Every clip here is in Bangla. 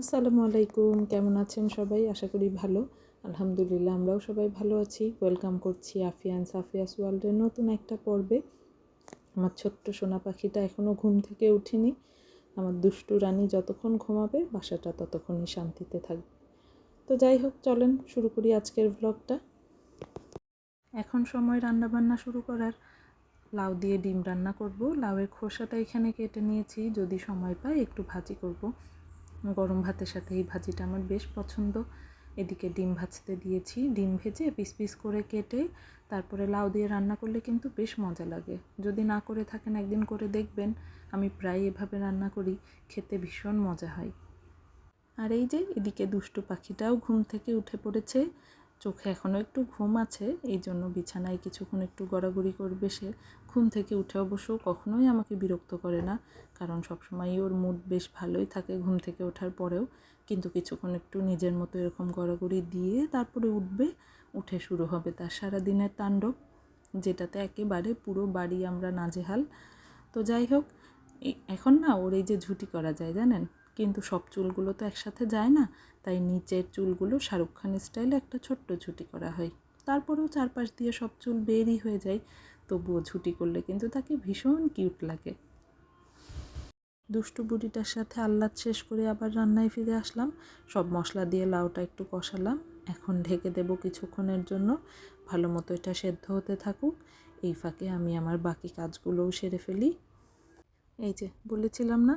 আসসালামু আলাইকুম, কেমন আছেন সবাই? আশা করি ভালো। আলহামদুলিল্লাহ, আমরাও সবাই ভালো আছি। ওয়েলকাম করছি আফিয়ান সাফিয়াস ওয়ার্ল্ডের নতুন একটা পর্বে। আমার ছোট্ট সোনা পাখিটা এখনও ঘুম থেকে উঠিনি। আমার দুষ্টু রানী যতক্ষণ ঘুমাবে, বাসাটা ততক্ষণই শান্তিতে থাকবে তো যাই হোক, চলেন শুরু করি আজকের ব্লগটা এখন সময় রান্না বান্না শুরু করার। লাউ দিয়ে ডিম রান্না করব। লাউয়ের খোসাটা এখানে কেটে নিয়েছি। যদি সময় পাই, একটু ভাজি করব। গরম ভাতের সাথে এই ভাজিটা আমার বেশ পছন্দ। এদিকে ডিম ভাজতে দিয়েছি। ডিম ভেজে পিস পিস করে কেটে তারপরে লাউ দিয়ে রান্না করলে কিন্তু বেশ মজা লাগে। যদি না করে থাকেন একদিন করে দেখবেন। আমি প্রায় এভাবে রান্না করি। খেতে ভীষণ মজা হয়। আর এই যে এদিকে দুষ্টু পাখিটাও ঘুম থেকে উঠে পড়েছে। চোখে এখনও একটু ঘুম আছে এই জন্য বিছানায় কিছুক্ষণ একটু গড়াগড়ি করবে সে। ঘুম থেকে উঠে অবশ্য কখনোই আমাকে বিরক্ত করে না, কারণ সবসময়ই ওর মুড বেশ ভালোই থাকে ঘুম থেকে ওঠার পরেও। কিন্তু কিছুক্ষণ একটু নিজের মতো এরকম গড়াগড়ি দিয়ে তারপরে উঠবে, উঠে শুরু হবে তার সারা দিনের তাণ্ডব, যেটাতে একেবারে পুরো বাড়ি আমরা নাজেহাল। তো যাই হোক এখন না ওর এই যে ঝুটি করা যায়, জানেন? কিন্তু সব চুলগুলো তো একসাথে যায় না, তাই নিচের চুলগুলো শাহরুখ খান স্টাইলে একটা ছোট্ট ছুটি করা হয়। তারপরেও চারপাশ দিয়ে সব চুল বেরই হয়ে যায়, তবুও ছুটি করলে কিন্তু তাকে ভীষণ কিউট লাগে। দুষ্টু বুড়িটার সাথে আহ্লাদ শেষ করে আবার রান্নায় ফিরে আসলাম। সব মশলা দিয়ে লাউটা একটু কষালাম। এখন ঢেকে দেব কিছুক্ষণের জন্য। ভালো মতো এটা সেদ্ধ হতে থাকুক। এই ফাঁকে আমি আমার বাকি কাজগুলোও সেরে ফেলি। এই যে, বলেছিলাম না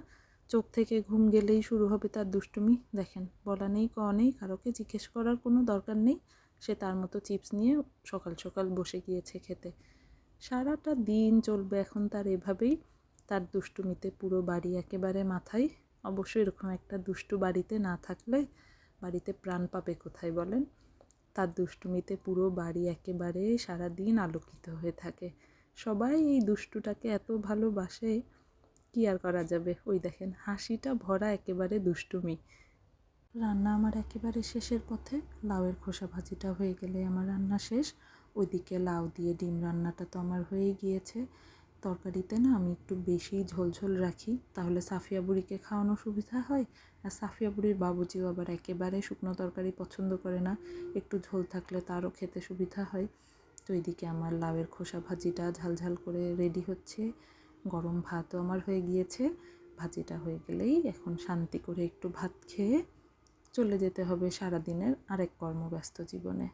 চোখ থেকে ঘুম গেলেই শুরু হবে তার দুষ্টুমি। দেখেন, বলা নেই ক নেই, কারোকে জিজ্ঞেস করার কোনো দরকার নেই। সে তার মতো চিপস নিয়ে সকাল সকাল বসে গিয়েছে খেতে। সারাটা দিন চলবে এখন তার এভাবেই। তার দুষ্টুমিতে পুরো বাড়ি একেবারে মাথায়। অবশ্যই এরকম একটা দুষ্টু বাড়িতে না থাকলে বাড়িতে প্রাণ পাবে কোথায় বলেন? তার দুষ্টুমিতে পুরো বাড়ি একেবারে সারা দিন আলোকিত হয়ে থাকে। সবাই এই দুষ্টুটাকে এত ভালোবাসে কি আর করা যাবে? ওই দেখেন, হাসিটা ভরা একেবারে দুষ্টুমি। রান্না আমার একেবারে শেষের পথে। লাউয়ের খোসা ভাজিটা হয়ে গেলে আমার রান্না শেষ। ওইদিকে লাউ দিয়ে ডিম রান্নাটা তো আমার হয়েই গিয়েছে। তরকারিতে না আমি একটু বেশি ঝোলঝোল রাখি। তাহলে সাফিয়া বুড়িকে খাওয়ানো সুবিধা হয়? আর সাফিয়া বুড়ির বাবুজিও আবার একেবারে শুকনো তরকারি পছন্দ করে না। একটু ঝোল থাকলে তারও খেতে সুবিধা হয়। তো এদিকে আমার লাউয়ের খোসা ভাজিটা ঝালঝাল করে রেডি হচ্ছে। গরম ভাতও আমার হয়ে গিয়েছে। ভাজিটা হয়ে গেলেই এখন শান্তি করে একটু ভাত খেয়ে চলে যেতে হবে সারাদিনের আরেক কর্মব্যস্ত জীবনে।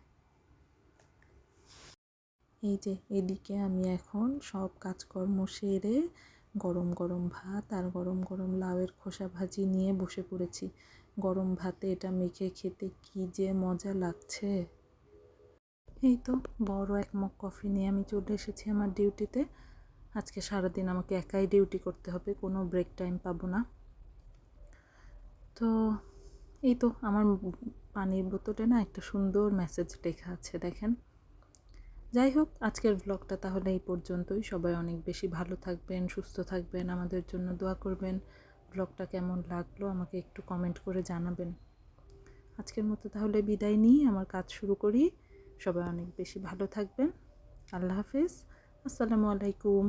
এই যে এদিকে আমি এখন সব কাজকর্ম সেরে গরম গরম ভাত আর গরম গরম লাউয়ের খোসা ভাজি নিয়ে বসে পড়েছি। গরম ভাতে এটা মেখে খেতে কি যে মজা লাগছে। এই তো বড় এক মগ কফি নিয়ে আমি চলে এসেছি আমার ডিউটিতে। আজকে সারাদিন আমাকে একাই ডিউটি করতে হবে, কোনো ব্রেক টাইম পাবো না। তো এই তো আমার পানির বোতলে না একটা সুন্দর মেসেজ লেখা আছে, দেখেন। যাই হোক, আজকের ব্লগটা তাহলে এই পর্যন্তই। সবাই অনেক বেশি ভালো থাকবেন, সুস্থ থাকবেন, আমাদের জন্য দোয়া করবেন। ব্লগটা কেমন লাগল আমাকে একটু কমেন্ট করে জানাবেন। আজকের মতো তাহলে বিদায় নিই, আমার কাজ শুরু করি। সবাই অনেক বেশি ভালো থাকবেন। আল্লাহ হাফেজ। আসসালামু আলাইকুম।